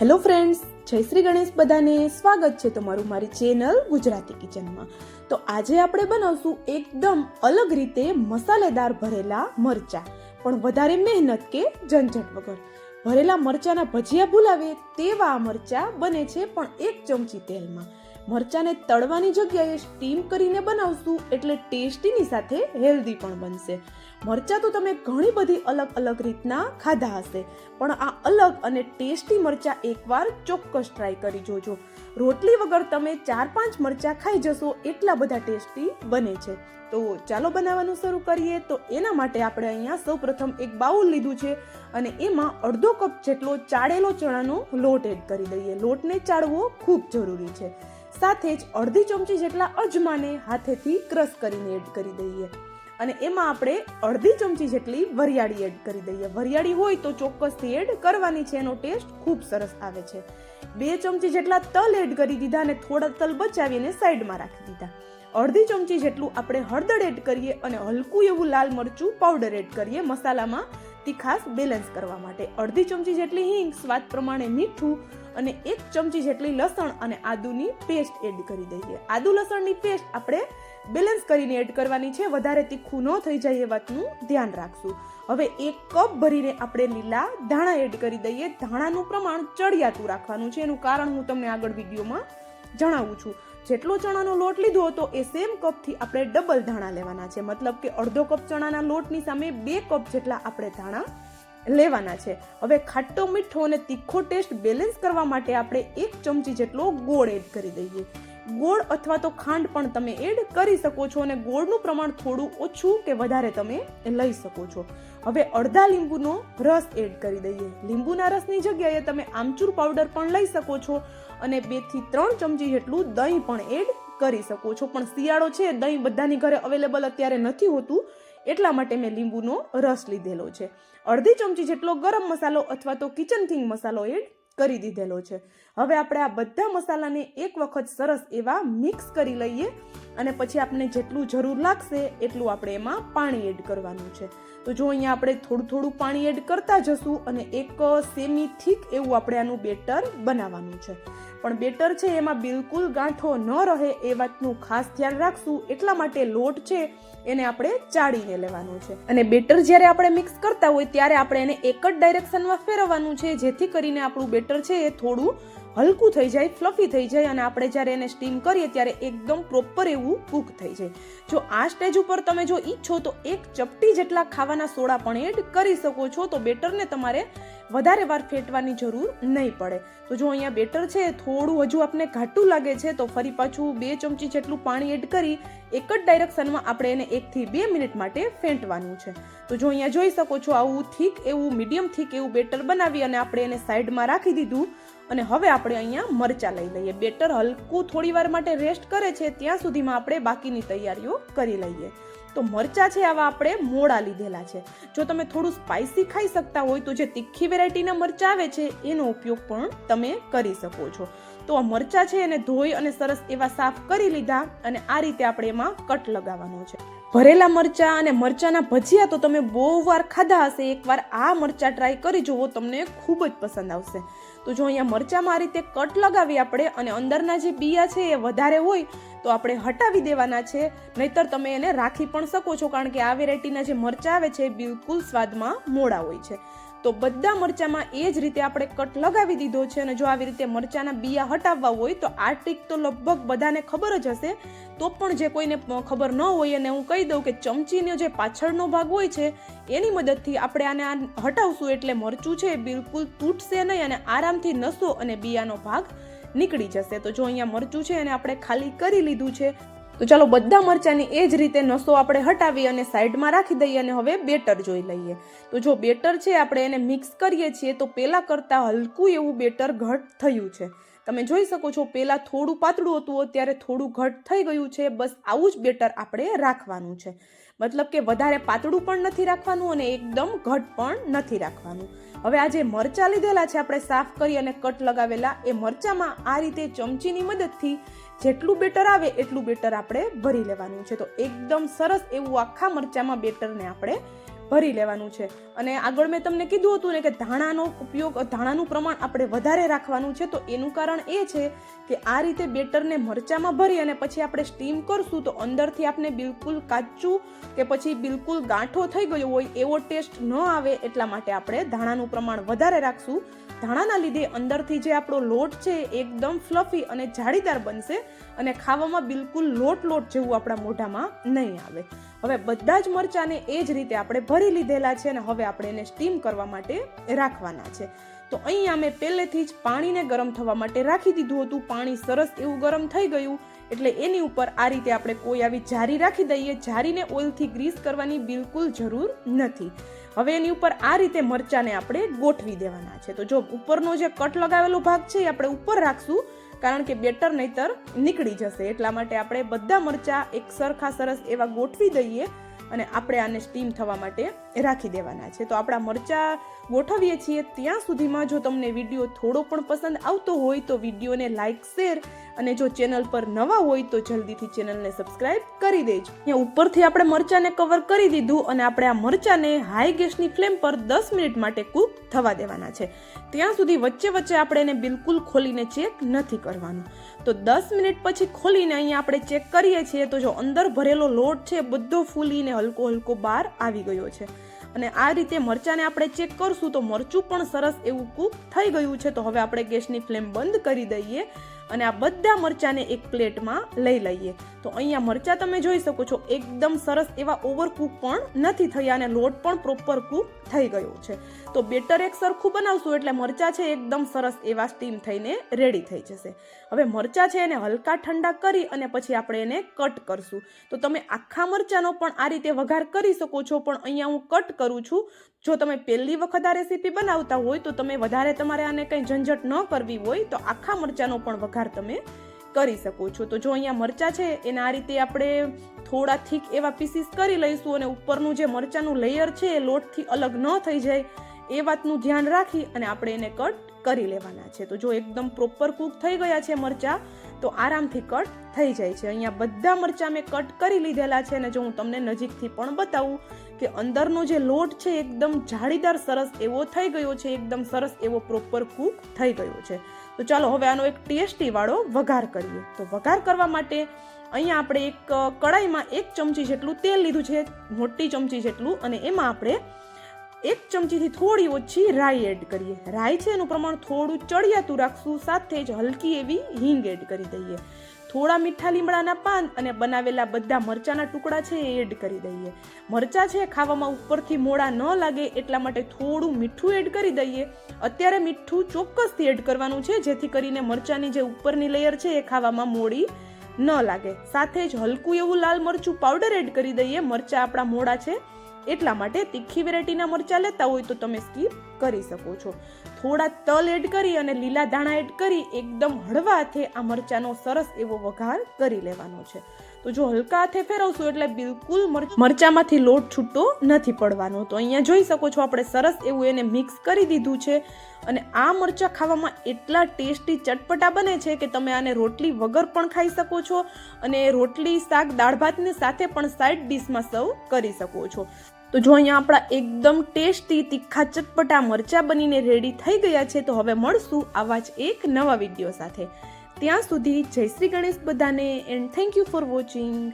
Hello friends, જય શ્રી ગણેશ બધાને. સ્વાગત છે તમારું મારી ચેનલ ગુજરાતી કિચનમાં. તો આજે આપણે બનાવશું એકદમ અલગ રીતે મસાલેદાર ભરેલા મરચા. પણ વધારે મહેનત કે ઝંઝટ વગર. ભરેલા મરચાના ભજીયા ભૂલાવે તેવા મરચા બને છે પણ એક ચમચી તેલમાં. મરચાને તળવાની જગ્યાએ સ્ટીમ કરીને બનાવશું એટલે ટેસ્ટીની સાથે હેલ્ધી પણ બનશે. મરચાં તો તમે ઘણી બધી અલગ અલગ રીતના ખાધા હશે, પણ આ અલગ અને ટેસ્ટી મરચાં એકવાર ચોક્કસ ટ્રાય કરી જોજો. રોટલી વગર તમે ચાર પાંચ મરચાં ખાઈ જશો એટલા બધા ટેસ્ટી બને છે. તો ચાલો બનાવવાનું શરૂ કરીએ. તો એના માટે આપણે અહીંયા સૌપ્રથમ એક બાઉલ લીધું છે અને એમાં અડધો કપ જેટલો ચાળેલો ચણાનો લોટ એડ કરી દઈએ. લોટને ચાળવો ખૂબ જરૂરી છે. સાથે જ અડધી ચમચી જેટલા અજમાને હાથેથી ક્રશ કરીને એડ કરી દઈએ. અને એમાં આપણે અડધી ચમચી જેટલી વરિયાળી એડ કરી દઈએ. વરિયાળી હોય તો ચોક્કસથી એડ કરવાની છે, એનો ટેસ્ટ ખૂબ સરસ આવે છે. બે ચમચી જેટલા તલ એડ કરી દીધા અને થોડા તલ બચાવીને સાઈડમાં રાખી દીધા. અડધી ચમચી જેટલું આપણે હળદર એડ કરીએ અને હલકું એવું લાલ મરચું પાવડર એડ કરીએ મસાલામાં. તીખાસ બેલેન્સ કરવા માટે. અડધી ચમચી જેટલી હિંગ, સ્વાદ પ્રમાણે મીઠું અને એક ચમચી જેટલી લસણ અને આદુની પેસ્ટ એડ કરી દઈએ. આદુ લસણની પેસ્ટ આપણે બેલેન્સ કરીને એડ કરવાની છે. વધારે તીખું ન થઈ જાય એ વાતનું ધ્યાન રાખશું. હવે એક કપ ભરીને આપણે લીલા ધાણા એડ કરી દઈએ. ધાણાનું પ્રમાણ ચડિયાતું રાખવાનું છે. એનું કારણ હું તમને આગળ વિડીયોમાં જણાવું છું. જેટલો ચણાનો લોટ લીધો હતો એ સેમ કપથી આપણે ડબલ ધાણા લેવાના છે. મતલબ કે અડધો કપ ચણાના લોટની સામે બે કપ જેટલા આપણે ધાણા લેવાના છે. હવે ખાટો, મીઠો અને તીખો ટેસ્ટ બેલેન્સ કરવા માટે આપણે એક ચમચી જેટલો ગોળ એડ કરી દઈએ. ગોળ અથવા તો ખાંડ પણ તમે એડ કરી શકો છો અને ગોળનું પ્રમાણ થોડું ઓછું કે વધારે તમે લઈ શકો છો. હવે અડધા લીંબુનો રસ એડ કરી દઈએ. લીંબુના રસની જગ્યાએ તમે આમચૂર પાવડર પણ લઈ શકો છો અને બેથી ત્રણ ચમચી જેટલું દહીં પણ એડ કરી શકો છો. પણ શિયાળો છે, દહીં બધાની ઘરે અવેલેબલ અત્યારે નથી હોતું, એટલા માટે મેં લીંબુનો રસ લીધેલો છે. અડધી ચમચી જેટલો ગરમ મસાલો અથવા તો કિચન કિંગ મસાલો એડ કરી દીધેલો છે. હવે આપણે આ બધા મસાલાને એક વખત સરસ એવા મિક્સ કરી લઈએ અને પછી આપણે જેટલું જરૂર લાગશે એટલું આપણે એમાં પાણી એડ કરવાનું છે. તો જો અહીંયા આપણે થોડું થોડું પાણી એડ કરતા જશું અને એક સેમી થીક એવું આપણે આનું બેટર બનાવવાનું છે. પણ બેટર છે એમાં બિલકુલ ગાંઠો ન રહે એ વાતનું ખાસ ધ્યાન રાખશું. એટલા માટે લોટ છે એને આપણે ચાળીને લેવાનું છે. અને બેટર જ્યારે આપણે મિક્સ કરતા હોય ત્યારે આપણે એને એક જ ડાયરેક્શનમાં ફેરવવાનું છે. જેથી કરીને આપણું બેટર છે એ થોડું હલકું થઈ જાય, ફ્લફી થઈ જાય અને આપણે જ્યારે એને સ્ટીમ કરીએ ત્યારે એકદમ પ્રોપર એવું કૂક થઈ જાય. જો આ સ્ટેજ ઉપર તમે જો ઈચ્છો તો એક ચપટી જેટલા ખાવાના સોડા પણ એડ કરી શકો છો તો બેટરને તમારે વધારે વાર ફેટવાની જરૂર નહીં પડે. તો જો અહીંયા બેટર છે, થોડું હજુ આપને ઘાટું લાગે છે, તો ફરી પાછું બે ચમચી જેટલું પાણી એડ કરી એક જ ડાયરેક્શનમાં આપણે એને એકથી બે મિનિટ માટે ફેંટવાનું છે. તો જો અહીંયા જોઈ શકો છો આવું થીક એવું મીડિયમ થીક એવું બેટર બનાવી અને આપણે એને સાઈડમાં રાખી દીધું. અને હવે આપણે અહીંયા મરચાં લઈ લઈએ. બેટર હલકું થોડી વાર માટે રેસ્ટ કરે છે, ત્યાં સુધીમાં આપણે બાકીની તૈયારીઓ કરી લઈએ. તો મરચાં છે આવા આપણે મોડા લીધેલા છે. જો તમે થોડું સ્પાઇસી ખાઈ શકતા હોય તો જે તીખી વેરાયટીના મરચાં આવે છે, એનો ઉપયોગ પણ તમે કરી શકો છો. તો આ મરચાં છે એને ધોઈ અને સરસ એવા સાફ કરી લીધા અને આ રીતે આપણે એમાં કટ લગાવવાનો છે. ભરેલા મરચાં અને મરચાંના ભજીયા તો તમે બહુ વાર ખાધા હશે, એકવાર આ મરચાં ટ્રાય કરી જુઓ તમને ખૂબ જ પસંદ આવશે. તો જો અહીંયા મરચાંમાં આ રીતે કટ લગાવી આપણે અને અંદરના જે બિયા છે એ વધારે હોય, તો આપણે હટાવી દેવાના છે. નહીતર તમે એને રાખી પણ શકો છો, કારણ કે આ વેરાયટીના જે મરચાં આવે છે એ બિલકુલ સ્વાદમાં મોડા હોય છે. તો બધા મરચાંમાં એ જ રીતે આપણે કટ લગાવી દીધો છે અને જો આવી રીતે મરચાંના બિયા હટાવવા હોય તો આ ટ્રીક તો લગભગ બધાને ખબર જ હશે. તો પણ જે કોઈને ખબર ન હોય અને હું કહી દઉં કે ચમચીનો જે પાછળનો ભાગ હોય છે, એની મદદથી આપણે આને આ હટાવશું એટલે મરચું છે એ બિલકુલ તૂટશે નહીં અને આરામથી નસો અને બિયાનો ભાગ નીકળી જશે. તો જો અહીંયા મરચું છે એને આપણે ખાલી કરી લીધું છે તો ચાલો બધા મરચાંની એ જ રીતે નસો આપણે હટાવી અને સાઈડમાં રાખી દઈએ અને હવે બેટર જોઈ લઈએ. તો જો બેટર છે, આપણે એને મિક્સ કરીએ છીએ, તો પહેલાં કરતાં હલકું એવું બેટર ઘટ થયું છે. તમે જોઈ શકો છો, પહેલાં થોડું પાતળું હતું, અત્યારે થોડું ઘટ થઈ ગયું છે. બસ આવું જ બેટર આપણે રાખવાનું છે. મતલબ કે વધારે પાતળું પણ નથી રાખવાનું અને એકદમ ઘટ પણ નથી રાખવાનું. હવે આ જે મરચાં લીધેલા છે, આપણે સાફ કરી અને કટ લગાવેલા, એ મરચાંમાં આ રીતે ચમચીની મદદથી જેટલું બેટર આવે એટલું બેટર આપણે ભરી લેવાનું છે. તો એકદમ સરસ એવું આખા મરચાંમાં બેટરને આપણે ભરી લેવાનું છે. અને આગળ મેં તમને કીધું હતું ને કે ધાણાનો ઉપયોગ, ધાણાનું પ્રમાણ આપણે વધારે રાખવાનું છે, તો એનું કારણ એ છે કે આ રીતે બેટરને મરચામાં ભરી અને પછી આપણે સ્ટીમ કરશું તો અંદરથી આપણે બિલકુલ કાચું કે પછી બિલકુલ ગાંઠો થઈ ગયો હોય એવો ટેસ્ટ ન આવે એટલા માટે આપણે ધાણાનું પ્રમાણ વધારે રાખશું. ધાણાના લીધે અંદરથી જે આપણો લોટ છે એકદમ ફ્લફી અને જાળીદાર બનશે અને ખાવામાં બિલકુલ લોટ લોટ જેવું આપણા મોઢામાં નહીં આવે. હવે બધા જ મરચાંને એ જ રીતે આપણે ભરી લીધેલા છે અને હવે આપણે એને સ્ટીમ કરવા માટે રાખવાના છે. તો અહીંયા મેં પહેલેથી જ પાણીને ગરમ થવા માટે રાખી દીધું હતું. પાણી સરસ એવું ગરમ થઈ ગયું. એટલે એની ઉપર આ રીતે આપણે કોઈ આવી જારી રાખી દઈએ. જારીને ઓઇલથી ગ્રીસ કરવાની બિલકુલ જરૂર નથી. હવે એની ઉપર આ રીતે મરચાંને આપણે ગોઠવી દેવાના છે. તો જો ઉપરનો જે કટ લગાવેલો ભાગ છે એ આપણે ઉપર રાખશું. કારણ કે બેટર નહીતર નીકળી જશે. એટલા માટે આપણે બધા મરચાં એક સરખા સરસ એવા ગોઠવી દઈએ અને આપણે આને સ્ટીમ થવા માટે રાખી દેવાના છે. તો આપણા મરચાં ગોઠવીએ છીએ ત્યાં સુધીમાં જો તમને વીડિયો થોડો પણ પસંદ આવતો હોય તો વિડીયોને લાઇક શેર અને જો ચેનલ પર નવા હોય તો જલ્દીથી ચેનલને સબસ્ક્રાઇબ કરી દેજો. અહીંયા ઉપરથી આપણે મરચાંને કવર કરી દીધું અને આપણે આ મરચાંને હાઈ ગેસની ફ્લેમ પર દસ મિનિટ માટે કૂક થવા દેવાના છે. ત્યાં સુધી વચ્ચે વચ્ચે આપણે એને બિલકુલ ખોલીને ચેક નથી કરવાનું. તો દસ મિનિટ પછી ખોલીને અહીંયા આપણે ચેક કરીએ છીએ તો જો અંદર ભરેલો લોટ છે બધો ફૂલીને હલકો હલકો બહાર આવી ગયો છે. અને આ રીતે મરચાંને આપણે ચેક કરશું તો મરચું પણ સરસ એવું કૂક થઈ ગયું છે. તો હવે આપણે ગેસની ફ્લેમ બંધ કરી દઈએ. અને આ બધા મરચાંને એક પ્લેટમાં લઈ લઈએ. તો અહીંયા મરચાં તમે જોઈ શકો છો, એકદમ સરસ એવા ઓવરકૂક પણ નથી થયા અને લોટ પણ પ્રોપર કૂક થઈ ગયો છે. તો બેટર એક સરખું બનાવશું એટલે મરચાં છે એકદમ સરસ એવા સ્ટીમ થઈને રેડી થઈ જશે. હવે મરચાં છે એને હલકા ઠંડા કરી અને પછી આપણે એને કટ કરશું. તો તમે આખા મરચાંનો પણ આ રીતે વઘાર કરી શકો છો, પણ અહીંયા હું કટ કરું છું જો તમે પહેલી વખત આ રેસીપી બનાવતા હોય તો તમે વધારે તમારે આને કંઈ ઝંઝટ ન કરવી હોય તો આખા મરચાંનો પણ વઘાર તમે કરી શકો છો. તો જો અહીંયા મરચાં છે, એને આ રીતે આપણે થોડા થીક એવા પીસીસ કરી લઈશું અને ઉપરનું જે મરચાંનું લેયર છે, એ લોટથી અલગ ન થઈ જાય. એ વાતનું ધ્યાન રાખી અને આપણે એને કટ કરી લેવાના છે. તો જો એકદમ પ્રોપર કૂક થઈ ગયા છે મરચાં, તો આરામથી કટ થઈ જાય છે. અહીંયા બધા મરચાં મેં કટ કરી લીધેલા છે અને જો હું તમને નજીકથી પણ બતાવું કે અંદરનો જે લોટ છે એકદમ જાળીદાર સરસ એવો થઈ ગયો છે, એકદમ સરસ એવો પ્રોપર કૂક થઈ ગયો છે. તો ચાલો હવે આનો એક ટેસ્ટી વાળો વઘાર કરીએ. તો વઘાર કરવા માટે અહીંયા આપણે એક કડાઈમાં એક ચમચી જેટલું તેલ લીધું છે, મોટી ચમચી જેટલું અને એમાં આપણે એક ચમચીથી થોડી ઓછી રાઈ એડ કરીએ. રાઈ છે એનું પ્રમાણ થોડું ચડિયાતું રાખશું, સાથે જ હલકી એવી હિંગ એડ કરી દઈએ. થોડા મીઠા લીમડાના પાન અને બનાવેલા બધા મરચાના ટુકડા છે એ એડ કરી દઈએ. મરચાં છે ખાવામાં ઉપરથી મોડા ન લાગે એટલા માટે થોડું મીઠું એડ કરી દઈએ. અત્યારે મીઠું ચોક્કસથી એડ કરવાનું છે, જેથી કરીને મરચાંની જે ઉપરની લેયર છે એ ખાવામાં મોડી ન લાગે. સાથે જ હલકું એવું લાલ મરચું પાવડર એડ કરી દઈએ. મરચાં આપણા મોડા છે એટલા માટે તીખી વેરાયટીના મરચાં લેતા હોય તો તમે સ્કીપ કરી શકો છો. થોડા તલ એડ કરી અને લીલા દાણા એડ કરી એકદમ હળવા હાથે આ મરચાંનો સરસ એવો વઘાર કરી લેવાનો છે. તો જો હલકા હાથે ફેરવશું એટલે બિલકુલ મરચામાંથી લોટ છૂટો નથી પડવાનો. તો અહીંયા જોઈ શકો છો આપણે સરસ એવું એને મિક્સ કરી દીધું છે અને આ મરચાં ખાવામાં એટલા ટેસ્ટી ચટપટા બને છે કે તમે આને રોટલી વગર પણ ખાઈ શકો છો અને રોટલી, શાક દાળ ભાતની સાથે પણ સાઈડ ડિશમાં સર્વ કરી શકો છો. તો જો અહીંયા આપણા એકદમ ટેસ્ટી, તીખા, ચટપટા મરચાં બનીને રેડી થઈ ગયા છે, તો હવે મળશું આવા જ એક નવા વીડિયો સાથે. ત્યાં સુધી જય શ્રી ગણેશ બધાને and thank you for watching